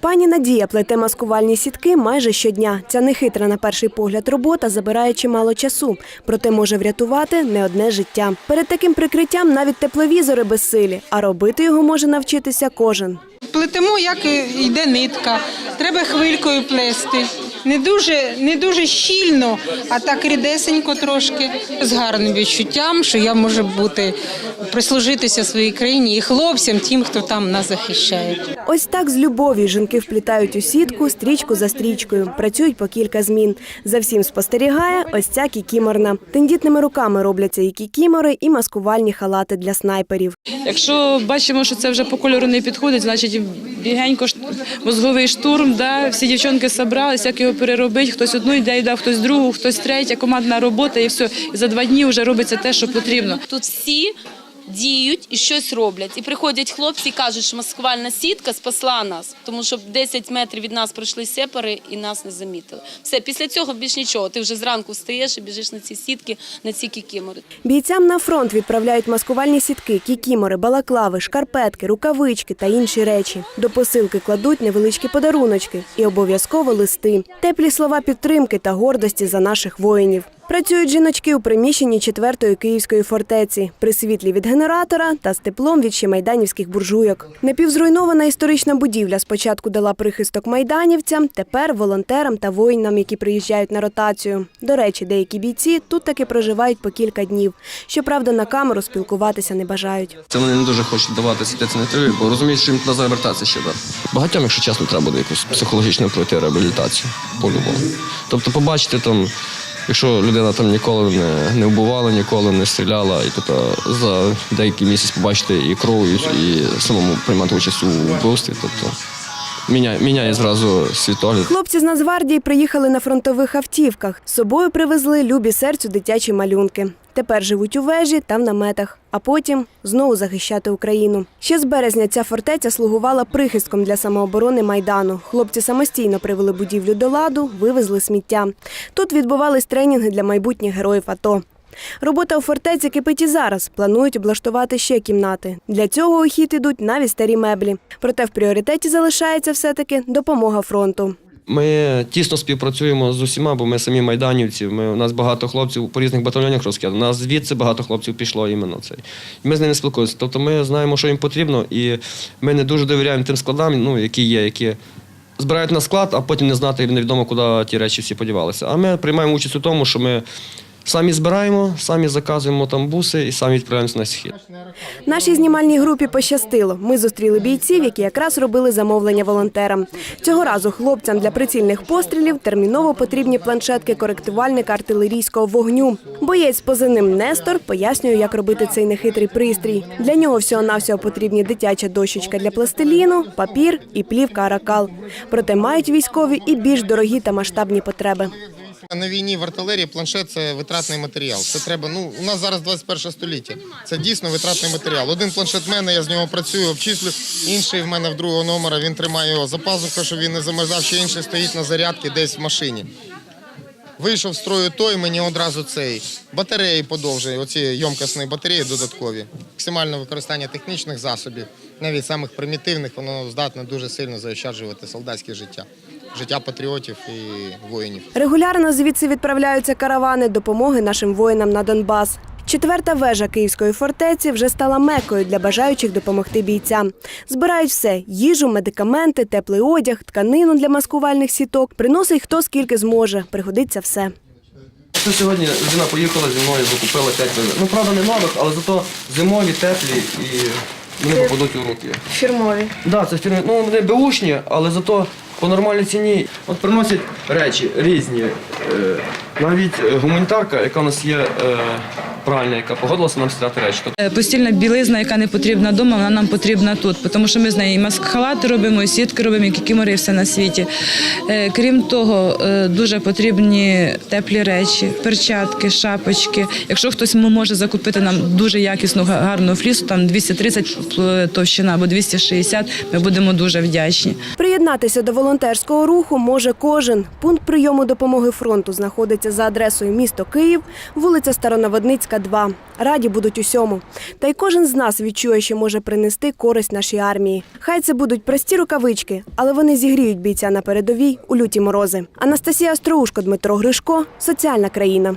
Пані Надія плете маскувальні сітки майже щодня. Ця нехитра на перший погляд робота забирає чимало часу, проте може врятувати не одне життя. Перед таким прикриттям навіть тепловізори безсилі, а робити його може навчитися кожен. Плетемо, як йде нитка. Треба хвилькою плести. Не дуже, не дуже щільно, а так рідесенько трошки, з гарним відчуттям, що я можу бути прислужитися своїй країні і хлопцям, тим, хто там нас захищає. Ось так з любов'ю жінки вплітають у сітку стрічку за стрічкою. Працюють по кілька змін. За всім спостерігає ось ця кікіморна. Тендітними руками робляться і кікімори, і маскувальні халати для снайперів. Якщо бачимо, що це вже по кольору не підходить, значить бігенько мозговий штурм. Да? Всі дівчонки зібралися, як його переробити. Хтось одну ідею дав, хтось другу, хтось третя, командна робота, і все. І за два дні вже робиться те, що потрібно. Тут всі діють і щось роблять. І приходять хлопці і кажуть, що маскувальна сітка спасла нас, тому що 10 метрів від нас пройшли сепари і нас не замітили. Все, після цього більш нічого. Ти вже зранку встаєш і біжиш на ці сітки, на ці кікімори. Бійцям на фронт відправляють маскувальні сітки, кікімори, балаклави, шкарпетки, рукавички та інші речі. До посилки кладуть невеличкі подаруночки і обов'язково листи, теплі слова підтримки та гордості за наших воїнів. Працюють жіночки у приміщенні 4-ї київської фортеці при світлі від генератора та з теплом від ще майданівських буржуйок. Напівзруйнована історична будівля спочатку дала прихисток майданівцям, тепер волонтерам та воїнам, які приїжджають на ротацію. До речі, деякі бійці тут таки проживають по кілька днів. Щоправда, на камеру спілкуватися не бажають. Це вони не дуже хочуть давати світеться на інтерв'ю, бо розуміють, що їм туди завертатися ще. Багатьом, якщо чесно, треба буде якусь психологічну пройти реабілітацію по-любому. Тобто побачити там, якщо людина там ніколи не, не вбивала, ніколи не стріляла, і тобто за деякий місяць побачити і кров, і, і самому приймати участь у вбивстві. Тобто міняє, міняє зразу світогляд. Хлопці з Нацгвардії приїхали на фронтових автівках. З собою привезли любі серцю дитячі малюнки. Тепер живуть у вежі та в наметах, а потім знову захищати Україну. Ще з березня ця фортеця слугувала прихистком для самооборони майдану. Хлопці самостійно привели будівлю до ладу, вивезли сміття. Тут відбувались тренінги для майбутніх героїв АТО. Робота у фортеці кипить і зараз. Планують облаштувати ще кімнати. Для цього у хід ідуть навіть старі меблі. Проте в пріоритеті залишається все-таки допомога фронту. Ми тісно співпрацюємо з усіма, бо ми самі майданівці. Ми, у нас багато хлопців по різних батальйонах розкидано. У нас звідси багато хлопців пішло іменно цей. Ми з ними спілкуємося. Тобто ми знаємо, що їм потрібно, і ми не дуже довіряємо тим складам, ну, які є, які збирають на склад, а потім не знати невідомо, куди ті речі всі подівалися. А ми приймаємо участь у тому, що ми самі збираємо, самі заказуємо там буси і самі відправляємося на схід. Нашій знімальній групі пощастило. Ми зустріли бійців, які якраз робили замовлення волонтерам. Цього разу хлопцям для прицільних пострілів терміново потрібні планшетки коректувальника артилерійського вогню. Боєць позивним Нестор пояснює, як робити цей нехитрий пристрій. Для нього всього-навсього потрібні дитяча дощечка для пластиліну, папір і плівка аракал. Проте мають військові і більш дорогі та масштабні потреби. На війні в артилерії планшет це витратний матеріал. Це треба. Ну у нас зараз 21 століття. Це дійсно витратний матеріал. Один планшет в мене, я з нього працюю, обчислю. Інший в мене в другого номера. Він тримає його за пазухою, щоб він не замерзав. Ще інший стоїть на зарядці десь в машині. Вийшов з строю той, мені одразу цей батареї подовжує. Оці йомкосні батареї додаткові. Максимальне використання технічних засобів, навіть самих примітивних, воно здатне дуже сильно заощаджувати солдатське життя, життя патріотів і воїнів. Регулярно звідси відправляються каравани допомоги нашим воїнам на Донбас. Четверта вежа Київської фортеці вже стала мекою для бажаючих допомогти бійцям. Збирають все: їжу, медикаменти, теплий одяг, тканину для маскувальних сіток. Приносить хто скільки зможе. Пригодиться все. Це сьогодні жена поїхала зі мною, закупила 5 вежок. Ну, правда, не нових, але зато зимові, теплі і вони попадуть у руки. Фірмові. Так, да, це фірми. Ну, вони беушні, але зато по нормальній ціні. От приносять речі різні. Е, навіть е, гуманітарка, яка у нас є е, пральня, яка погодилася нам стирати речі. Постільна білизна, яка не потрібна вдома, вона нам потрібна тут, тому що ми з нею і маск-халати робимо, і сітки робимо, і кікімори, і все на світі. Крім того, дуже потрібні теплі речі, перчатки, шапочки. Якщо хтось може закупити нам дуже якісну гарну флісу, там 230 товщина або 260, ми будемо дуже вдячні. Приєднатися до волонтерського руху може кожен. Пункт прийому допомоги фронту знаходиться за адресою місто Київ, вулиця Старонаводницька, 2. Раді будуть усьому. Та й кожен з нас відчує, що може принести користь нашій армії. Хай це будуть прості рукавички, але вони зігріють бійця на передовій у люті морози. Анастасія Остроушко, Дмитро Гришко, соціальна країна.